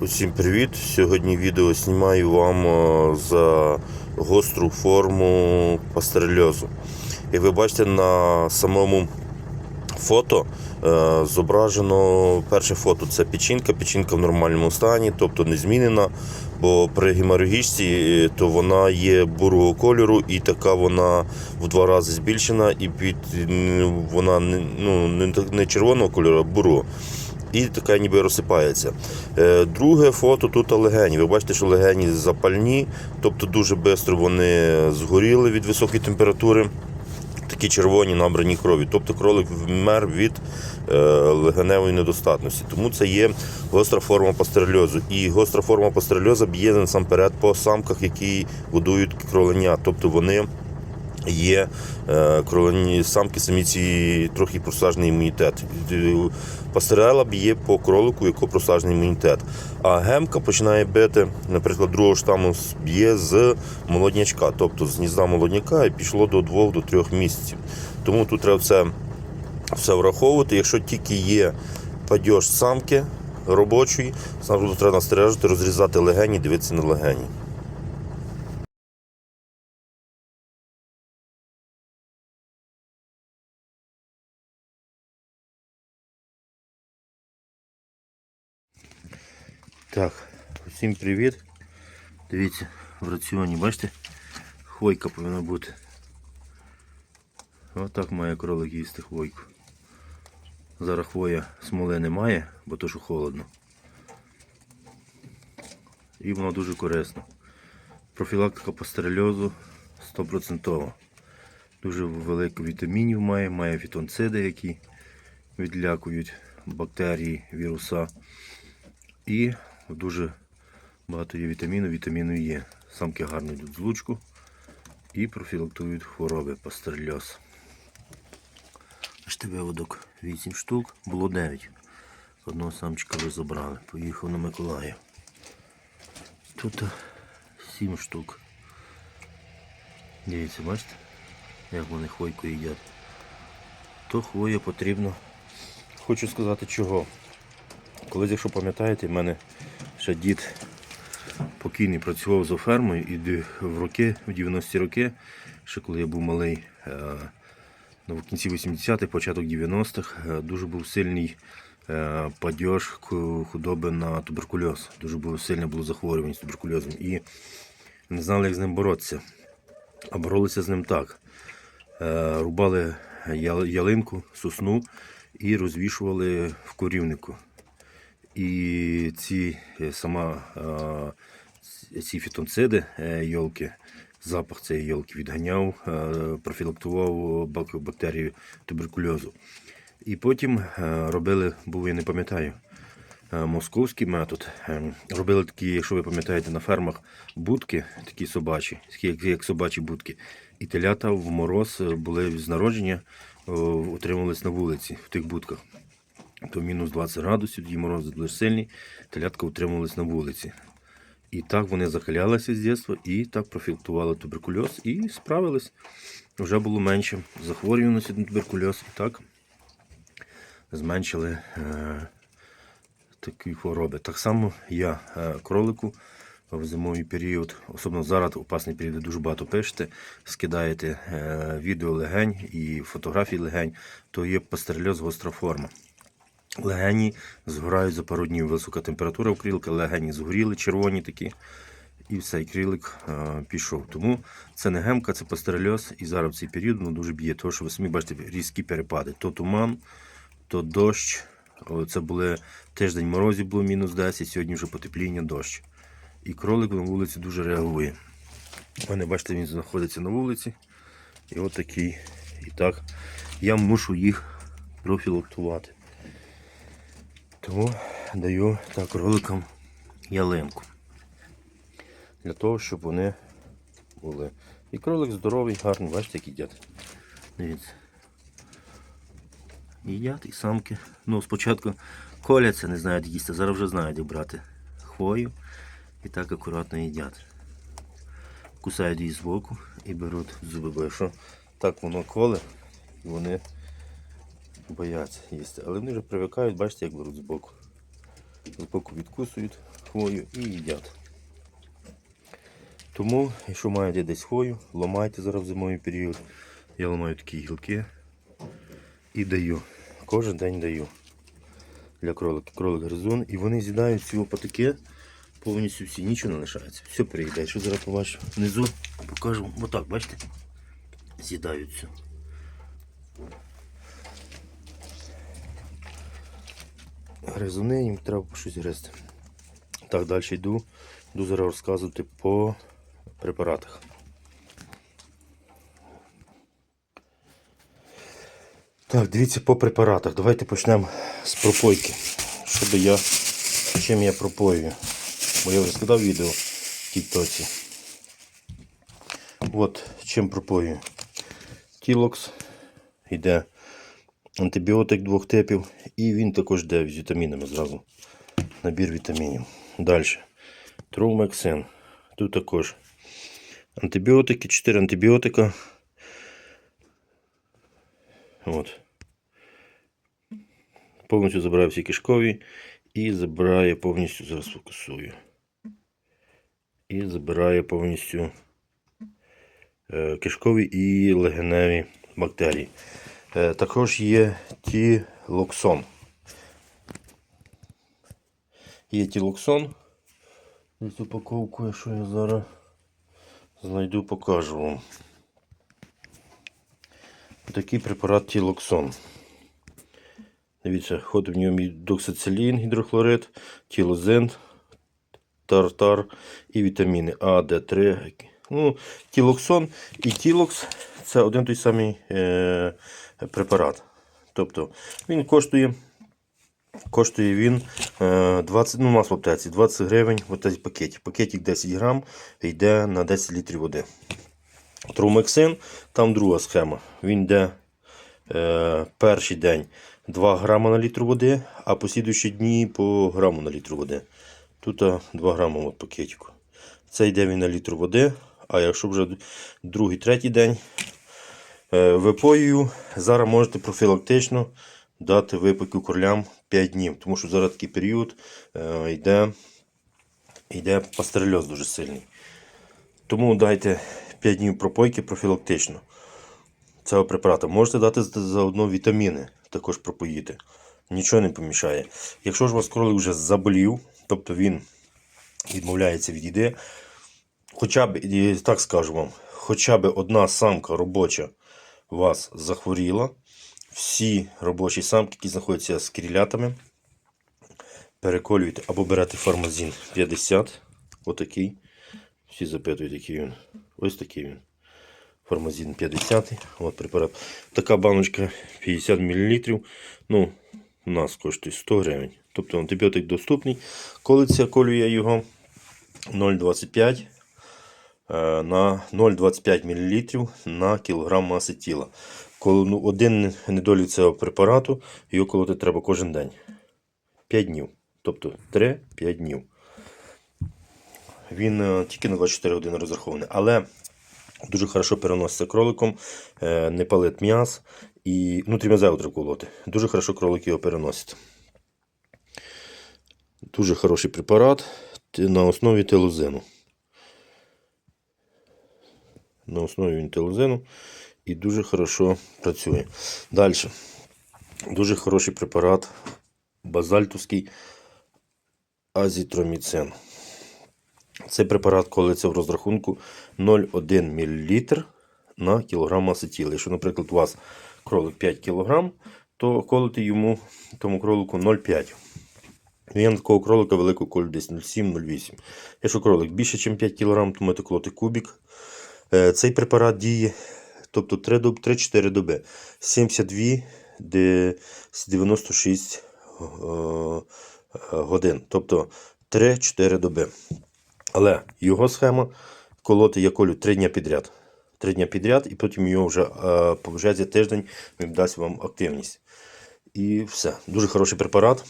Усім привіт! Сьогодні відео знімаю вам е, за гостру форму пастерельозу. Як ви бачите на самому фото е, зображено перше фото це печінка. Печінка в нормальному стані, тобто не змінена. Бо при геморрагічці е, то вона є бурого кольору і така вона в два рази збільшена, і під вона ну, не червоного кольору, а бурого. І така ніби розсипається. Е, Друге фото тут легені. Ви бачите, що легені запальні, тобто дуже швидко вони згоріли від високої температури. Такі червоні набрані крові. Тобто кролик вмер від е, легеневої недостатності. Тому це є гостра форма пастерельозу. І гостра форма пастерельозу б'є насамперед по самках, які годують кроленя. Тобто вони є е, кролені самки, саміці трохи просажений імунітет. Е, Пастерела б'є по кролику, у якого просажений імунітет. А гемка починає бити, наприклад, другого штаму б'є з молоднячка, тобто з гнізда молодняка і пішло до 2-3 місяців. Тому тут треба все, все враховувати. Якщо тільки є падьож самки робочої, сам треба настережити, розрізати легені, дивитися на легені. Так, усім привіт. Дивіться, в раціоні, бачите, хвойка повинна бути. Отак має кролик їсти хвойку. Зараз хвоя смоли немає, бо то що холодно. І воно дуже корисно. Профілактика пастерельозу 100%. Дуже велико вітамінів має, має фітонциди, які відлякують бактерії, віруса. І дуже багато є вітаміну, вітаміну Є. Самки гарно йдуть з лучку і профілактують хвороби пастерльоз. Бачите, виводок 8 штук, було 9. Одного самчика ви забрали. Поїхав на Миколаїв. Тут 7 штук. Дивіться, бачите, як вони хвойку їдять. То хвоя потрібно. Хочу сказати чого. Колись, якщо пам'ятаєте, в мене ще дід покійний працював за фермою і в роки, в 90-ті роки, ще коли я був малий, е, ну, в кінці 80-х, початок 90-х, е, дуже був сильний е, падьож худоби на туберкульоз. Дуже було сильне було захворювання з туберкульозом. І не знали, як з ним боротися. А боролися з ним так. Рубали ялинку, сосну і розвішували в корівнику. І ці е, сама е, ці фітонциди е, йолки, запах цієї йолки відганяв, профілактував бак- бактерії туберкульозу. І потім робили, був я не пам'ятаю, московський метод. Робили такі, якщо ви пам'ятаєте, на фермах будки, такі собачі, як, собачі будки. І телята в мороз були з народження, утримувались на вулиці в тих будках то мінус 20 градусів, тоді морози дуже сильні, телятка утримувались на вулиці. І так вони захилялися з дитинства і так профілактували туберкульоз і справились. Вже було менше захворюваності на туберкульоз і так зменшили е, такі хвороби. Так само я е, кролику в зимовий період, особливо зараз опасний період, дуже багато пишете, скидаєте е, відео легень і фотографії легень, то є пастерельоз гостра форма. Легені згорають за пару днів. Висока температура у крілка, легені згоріли, червоні такі. І все, і крілик е, пішов. Тому це не гемка, це пастерельоз. І зараз в цей період воно дуже б'є. Тому що ви самі бачите різкі перепади. То туман, то дощ. Це були тиждень морозів було мінус 10, сьогодні вже потепління дощ. І кролик на вулиці дуже реагує. У мене, бачите, він знаходиться на вулиці. І от такий. І так я мушу їх профілактувати. Тому даю так роликам ялинку. Для того, щоб вони були. І кролик здоровий, гарний, бачите, як їдять. Дивіться. Їдять і самки. Ну, спочатку коляться, не знають їсти, зараз вже знають, брати хвою і так акуратно їдять. Кусають її збоку і беруть зуби, бо якщо так воно коле, і вони бояться їсти. Але вони вже привикають, бачите, як беруть збоку. Збоку відкусують, хвою і їдять. Тому, якщо маєте десь хвою, ламайте зараз в зимовий період. Я ламаю такі гілки і даю. Кожен день даю для кроликів. Кролик гризун. І вони з'їдають цього патики повністю всі, нічого не лишається. Все переїдає. Що зараз побачу внизу, покажу. Отак, бачите? З'їдають все. Гризуни, їм треба щось гризти. Так, далі йду. Йду зараз розказувати по препаратах. Так, дивіться по препаратах. Давайте почнемо з пропойки. Щоб я, чим я пропоюю. Бо я вже скидав відео в Тіктоці. От чим пропоюю. Тілокс йде антибіотик двох типів, і він також йде з вітамінами зразу. Набір вітамінів. Далі. Троумексин. Тут також антибіотики, 4 антибіотика. От. Повністю забирає всі кишкові і забирає повністю, зараз фокусую. І забирає повністю е, кишкові і легеневі бактерії. Е, також є тілоксон. Є тілоксон. Ось упаковку, якщо я зараз знайду, покажу вам. Такий препарат тілоксон. Дивіться, входить в ньому доксицилін, гідрохлорид, тілозент, тартар і вітаміни А, Д3. Ну, тілоксон і тілокс це один той самий е, препарат. Тобто він коштує. Коштує він е, 20, ну, у нас в аптеці 20 гривень в пакеті. Пакетик 10 грам йде на 10 літрів води. Трумексин, там друга схема. Він йде е, перший день 2 грама на літр води, а послідуючі дні по граму на літр води. Тут 2 грама от пакетику. Це йде він на літр води, а якщо вже другий, третій день е, випоюю, зараз можете профілактично дати випеку кролям 5 днів, тому що зараз такий період е, йде, йде пастерельоз дуже сильний. Тому дайте 5 днів пропойки профілактично цього препарату. Можете дати заодно вітаміни, також пропоїти. Нічого не помішає. Якщо ж у вас кролик вже заболів, тобто він відмовляється від їди, хоча б, так скажу вам, хоча б одна самка робоча вас захворіла, всі робочі самки, які знаходяться з крілятами, переколюєте або берете фармазін 50, отакий. Всі запитують, який він. Ось такий він. Формазин 50. От препарат. Така баночка 50 мл. Ну, у нас коштує 100 гривень. Тобто антибіотик доступний. Колиться колює його 0,25 е, на 0,25 мл на кілограм маси тіла. Ну, один недолік цього препарату, його колоти треба кожен день. 5 днів. Тобто 3-5 днів. Він е, тільки на 24 години розрахований. Але дуже хорошо переноситься кроликом, е, не палить м'яс і треба колоти. Дуже хорошо кролик його переносить. Дуже хороший препарат на основі телозину. На основі він телозину і дуже хорошо працює. Далі. Дуже хороший препарат базальтовський азітроміцин. Цей препарат колиться в розрахунку 0,1 мл на кілограм маси тіла. Якщо, наприклад, у вас кролик 5 кг, то колити йому тому кролику 0,5. Я на такого кролика великого колю десь 0,7-0,8. Якщо кролик більше, ніж 5 кг, то кубик. Е, Цей препарат діє тобто 3 доб- 3-4 доби. 72 де 96 е, е, годин. Тобто 3-4 доби. Але його схема колоти я колю 3 дні підряд. 3 дні підряд, і потім його вже е, вже за тиждень він дасть вам активність. І все. Дуже хороший препарат.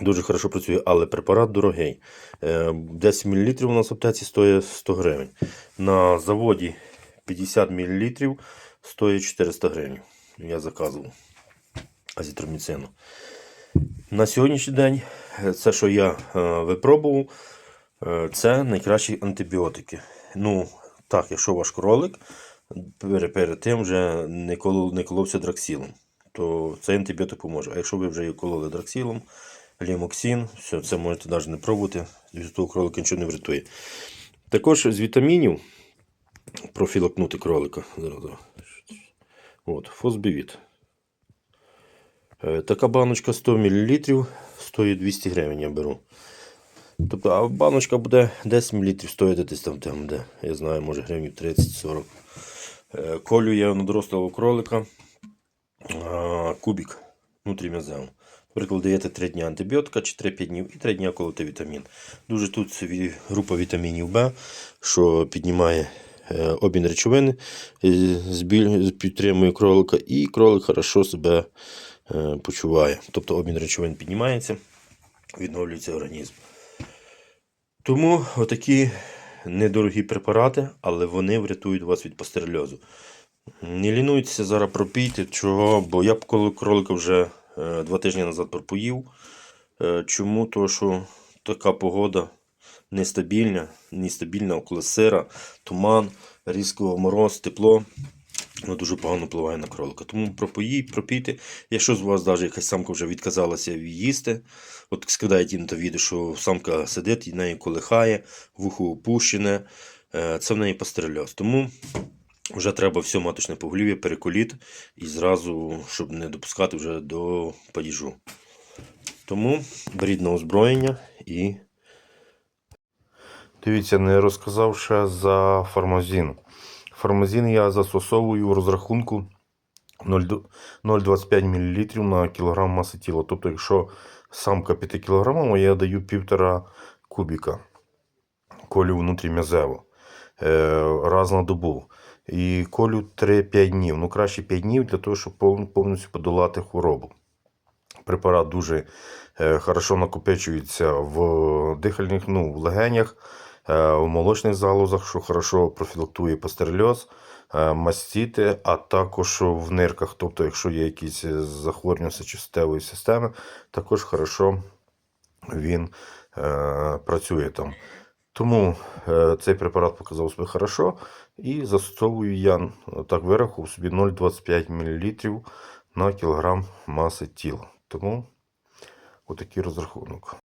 Дуже хорошо працює, але препарат дорогий. Е, 10 мл у нас в аптеці стоїть 100 гривень. На заводі 50 мл стоїть 400 гривень. Я заказував азітроміцину. На сьогоднішній день це, що я е, випробував, е, це найкращі антибіотики. Ну, так, якщо ваш кролик перед, тим вже не коловся драксілом, то цей антибіотик поможе. А якщо ви вже його кололи драксілом, лімоксин, все, це можете навіть не пробувати, від того кролика нічого не врятує. Також з вітамінів профілакнути кролика. От, фосбівіт. Е, Така баночка 100 мл стоїть 200 гривень, я беру. Тобто, а баночка буде 10 мл стоїти десь там, там де, я знаю, може гривень 30-40. Е, Колю я на дорослого кролика а, кубик внутрім'язеву. Наприклад, даєте 3 дні антибіотика чи 3-5 днів і 3 дні колоти вітамін. Дуже тут група вітамінів Б, що піднімає е, обмін речовини, підтримує кролика, і кролик хорошо себе е, почуває. Тобто обмін речовин піднімається, відновлюється організм. Тому отакі недорогі препарати, але вони врятують вас від пастерельозу. Не лінуйтеся зараз пропійте, чого, бо я б коли кролика вже два тижні назад пропоїв. Е, чому? То, що така погода нестабільна, нестабільна около сира, туман, різко мороз, тепло. Воно дуже погано впливає на кролика. Тому пропоїть, пропійте. Якщо з вас навіть якась самка вже відказалася їсти, от скидають їм то відео, що самка сидить і нею колихає, вухо опущене, е, це в неї пастерельоз. Тому вже треба все маточне поголів'я переколіти і зразу, щоб не допускати вже до падіжу. Тому беріть на озброєння і. Дивіться, не розказав ще за фармазін. Фармазін я застосовую в розрахунку 0,25 мл на кілограм маси тіла. Тобто, якщо самка 5 кг, я даю 1,5 кубіка колю внутрім'язево е, раз на добу. І колю 3-5 днів. Ну, краще 5 днів для того, щоб повністю подолати хворобу. Препарат дуже е, хорошо накопичується в дихальних, ну, в легенях, е, в молочних залозах, що хорошо профілактує пастерельоз, е, мастіти, а також в нирках. Тобто, якщо є якісь захворювання сечостевої системи, також хорошо він працює там. Тому е, цей препарат показав себе хорошо і застосовую я е, так вирахував собі 0,25 мл на кілограм маси тіла. Тому отакий розрахунок.